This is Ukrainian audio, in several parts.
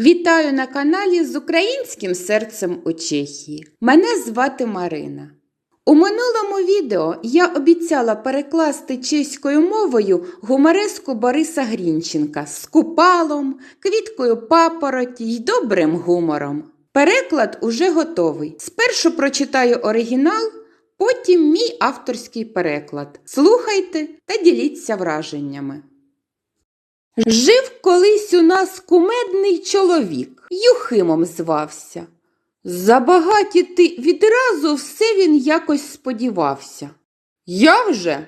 Вітаю на каналі з українським серцем у Чехії. Мене звати Марина. У минулому відео я обіцяла перекласти чеською мовою гумореску Бориса Грінченка з купалом, квіткою папороті й добрим гумором. Переклад уже готовий. Спершу прочитаю оригінал, потім мій авторський переклад. Слухайте та діліться враженнями. Жив колись у нас кумедний чоловік, Юхимом звався. Забагатіти відразу все він якось сподівався. Я вже,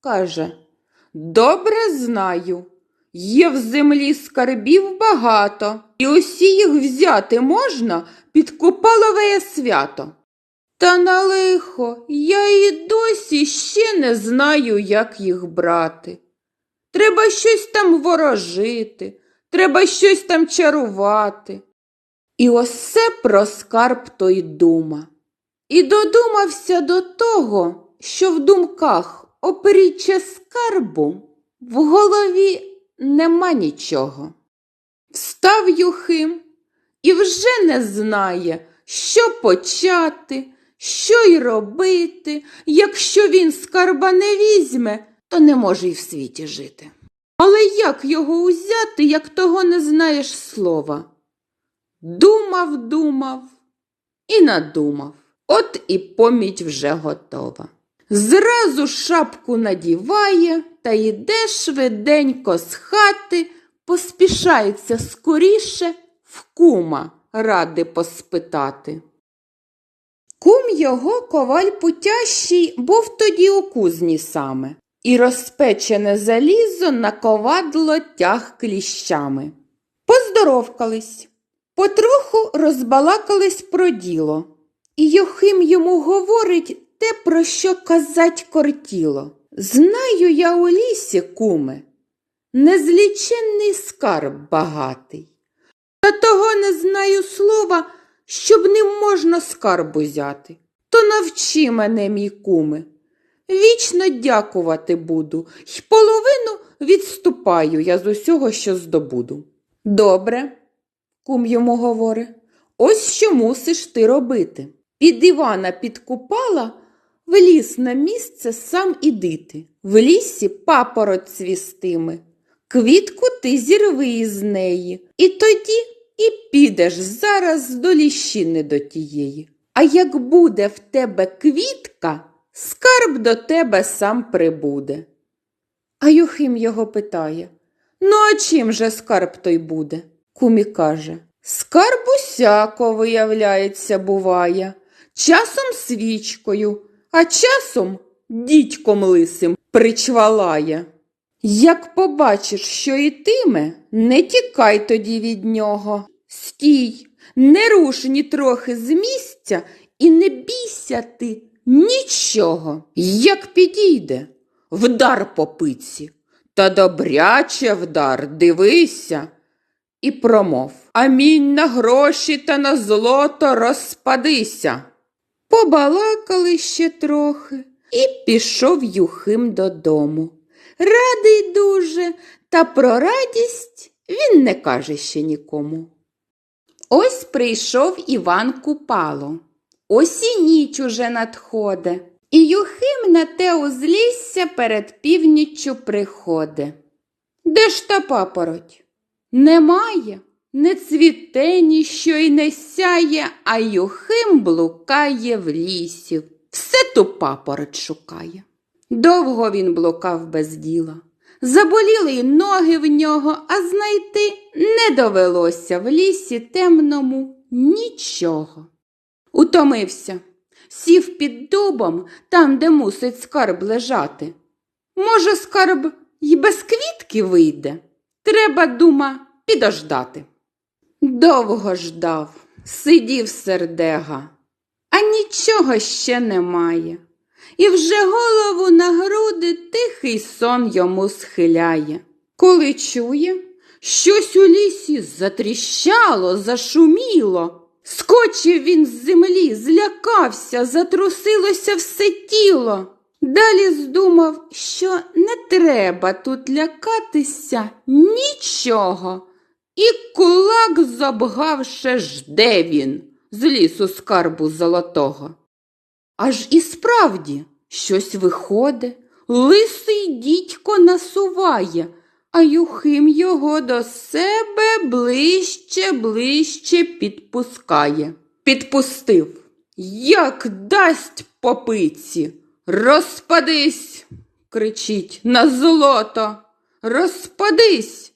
каже, добре знаю. Є в землі скарбів багато, і усі їх взяти можна під купалове свято. Та на лихо, я і досі ще не знаю, як їх брати. Треба щось там ворожити, треба щось там чарувати. І осе про скарб той дума. І додумався до того, що в думках опріче скарбу в голові нема нічого. Встав Юхим і вже не знає, що почати, що й робити. Якщо він скарба не візьме, то не може й в світі жити. Але як його узяти, як того не знаєш слова? Думав, думав і надумав. От і поміч вже готова. Зразу шапку надіває та йде швиденько з хати, поспішається скоріше в кума ради поспитати. Кум його коваль путящий був тоді у кузні саме, і розпечене залізо на ковадло тяг кліщами. Поздоровкались, потроху розбалакались про діло, і Йохим йому говорить те, про що казать кортіло. Знаю я у лісі, куме, незліченний скарб багатий. Та того не знаю слова, щоб ним можна скарб узяти. То навчи мене, мій куме. Вічно дякувати буду, й половину відступаю я з усього, що здобуду. Добре, кум йому говорить, ось що мусиш ти робити. Під Івана підкупала, в ліс на місце сам ідити. В лісі папороть цвістиме, квітку ти зірви із неї, і тоді і підеш зараз до ліщини до тієї. А як буде в тебе квітка, скарб до тебе сам прибуде. А Юхим його питає Ну, а чим же скарб той буде? Кумі каже Скарб усяко, виявляється, буває, часом свічкою, а часом дідьком лисим причвалає. Як побачиш, що ітиме, не тікай тоді від нього. Стій, не руш ні трохи з місця і не бійся ти нічого. Як підійде, вдар по пиці, та добряче вдар, дивися. І промов Амінь на гроші та на злото розпадися. Побалакали ще трохи, і пішов Юхим додому. Радий дуже, та про радість він не каже ще нікому. Ось прийшов Іван Купало. Ось і ніч уже надходе, і Юхим на те узлісся перед північчю приходе. Де ж та папороть? Немає, не цвіте ніщо й не сяє, а Юхим блукає в лісі, все ту папороть шукає. Довго він блукав без діла. Заболіли й ноги в нього, а знайти не довелося в лісі темному нічого. Утомився, сів під дубом, там, де мусить скарб лежати. Може, скарб й без квітки вийде. Треба, дума, підождати. Довго ждав, сидів сердега, а нічого ще немає. І вже голову на груди тихий сон йому схиляє. Коли чує, щось у лісі затріщало, зашуміло. Скочив він з землі, злякався, затрусилося все тіло. Далі здумав, що не треба тут лякатися нічого, і кулак забгавше жде він з лісу скарбу золотого. Аж і справді щось виходить, лисий дідько насуває, а Юхим його до себе ближче, ближче підпускає. Підпустив, як дасть попиці. Розпадись, кричить на золото. Розпадись.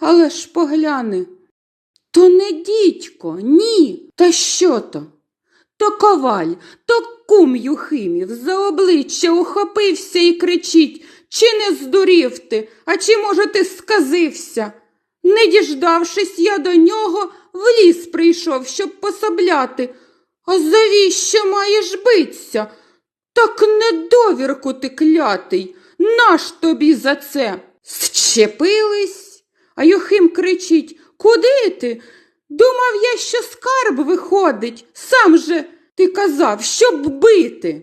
Але ж погляни, то не дідько, ні. Та що то? То коваль, то кум Юхимів за обличчя ухопився і кричить, чи не здурів ти, а чи, може, ти сказився? Не діждавшись, я до нього в ліс прийшов, щоб пособляти. А завіщо маєш биться? Так недовірку ти клятий, наш тобі за це. Зчепились, а Юхим кричить Куди ти? Думав я, що скарб виходить, сам же ти казав, щоб бити.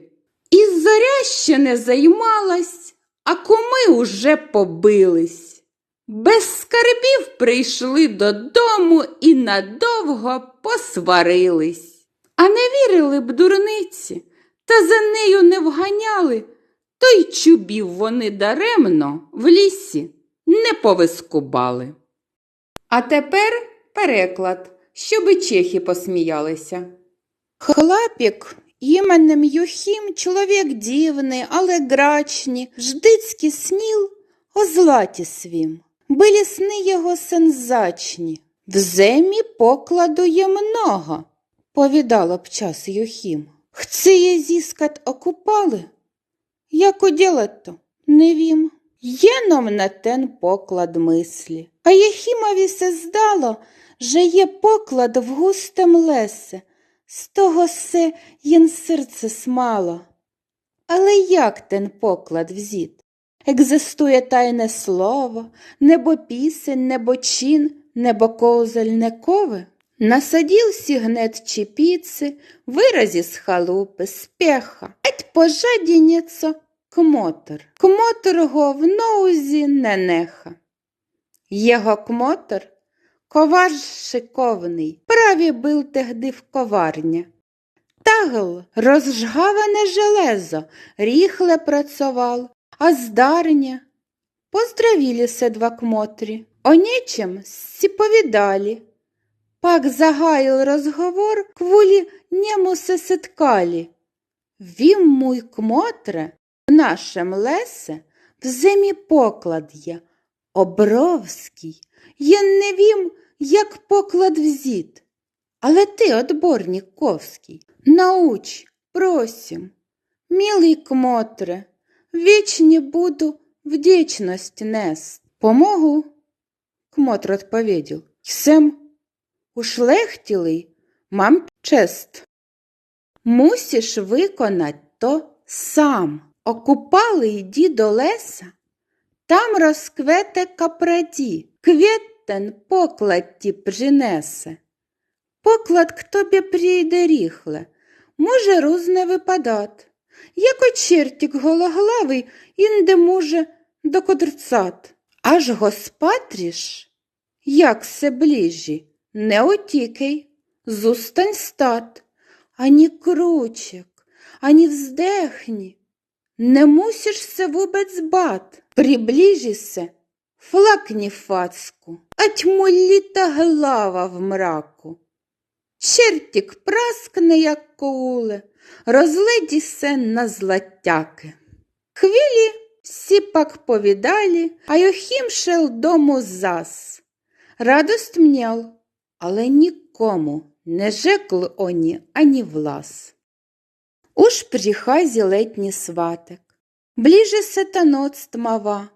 І зоря ще не займалась, а куми уже побились. Без скарбів прийшли додому і надовго посварились. А не вірили б дурниці, та за нею не вганяли, то й чубів вони даремно в лісі не повискубали. А тепер переклад, щоби чехи посміялися. Хлапік іменем Юхім чоловік дивний, але грачні, ждицьки сніл о златі свім. Были сни його сензачні, в земі покладу є много, повідала б час Юхім. Є зіскат окупали? Як уділать-то? Не вім. Єном на тен поклад мислі. А Єхімові се здало, že є поклад в густем лесе, з того се єн серце смало. Але як тен поклад взіт? Екзистує тайне слово, небо пісень, небо чин, небо козель не кове? Насадил сигнет чепицы, вырази с халупы спеха. Еть пожадінєцо кмотор. Кмотор го в ноузі не неха. Його кмотор ковар шиковний, праві бил техди в коварня. Тагл розжгаване железо, ріхле працював, а здарня. Поздравили се два кмотрі, о нечем сі повідали. Пак загаїл розговор, квулі нему се сеткалі. Вім муй кмотре, в нашем лесе в земі поклад є, обровський, є не вім, як поклад взіт. Але ти, отборник Ковський, науч, просим, милий кмотре, вічні буду вдячність нест. Помогу, кмотр відповідів, сем ушлехтілий, мам чест. Мусиш виконать то сам. Окупали йди до леса, там розквете капраді, квєттен поклад ті принесе. Поклад к тобі прийде ріхле, може руз не випадат. Як очертік гологлавий, інде може до кодрцат. Аж госпатріш, як се ближі, не отікай, зустань стат, ані кручек, ані вздехні. Не мусиш се вубець бат, приближися, флакні фацку, а тьму літа глава в мраку. Чертік праскне, як коуле, розледі се на златяки. Хвілі всі пак повідалі, а Йохім шел дому зас. Радость мнял, але нікому не жекл оні ані влас. Уж прихазі летній сватик, ближе сетаноць тмава,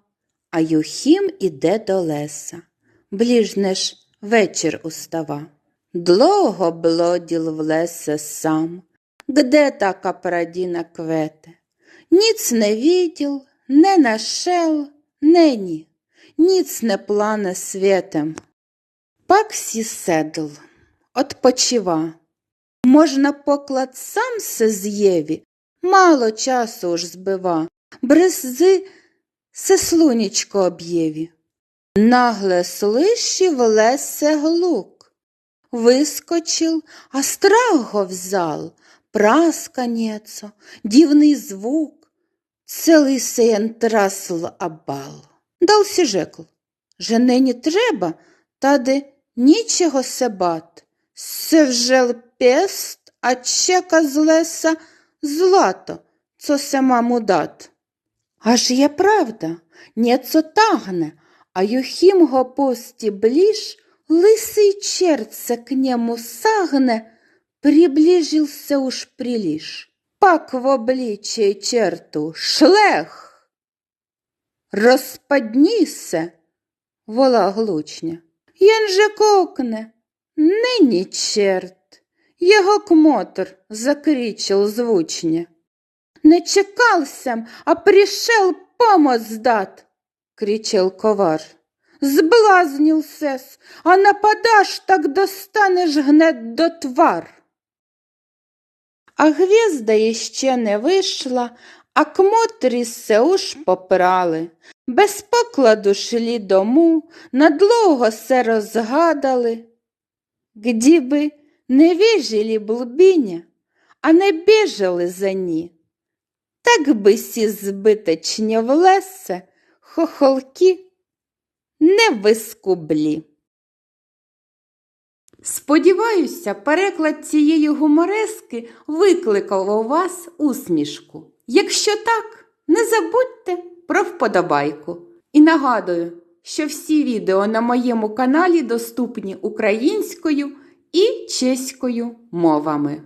а Юхім іде до леса, ближне ж вечір устава. Длого блоділ в лесе сам, где та капрадіна квете. Ніц не видел, не нашел, не ні, ніц не плане світем. Пак сі седл, отпочива. Можна поклад сам се з'єві, мало часу уж збива, брези се слунечко об'єві. Нагле слыши в лесе глук. Выскочил, а страх го взял, прасканецо, дивный звук, целый сеян трасл обал. Дал сіжекл, жене не треба, таде нічого себат. Се вжел пест, а чека з леса злато, co se mamu dat. Аж є правда, nieco тагне, а Юхим го пості ближ, лысый черт се к нему сагне, приближился уж прилиж. Пак в обличие черту шлех. Розпадніся, вола глучня. Єн же кокне, нині черт. Його кмотр закричал звучня. Не чекался, а пришел помощь дать, кричал ковар. Сблазнился, а нападаш, так достанеш гнет до твар. А гвізда іще не вийшла, а кмотрі се уж попрали. Без покладу шлі дому, надлого се розгадали. Где би не вижили блбиня, а не біжали за ні. Так би сі збиточні в лесе, хохолки не вискублі. Сподіваюся, переклад цієї гуморески викликав у вас усмішку. Якщо так, не забудьте про вподобайку. І нагадую, що всі відео на моєму каналі доступні українською і чеською мовами.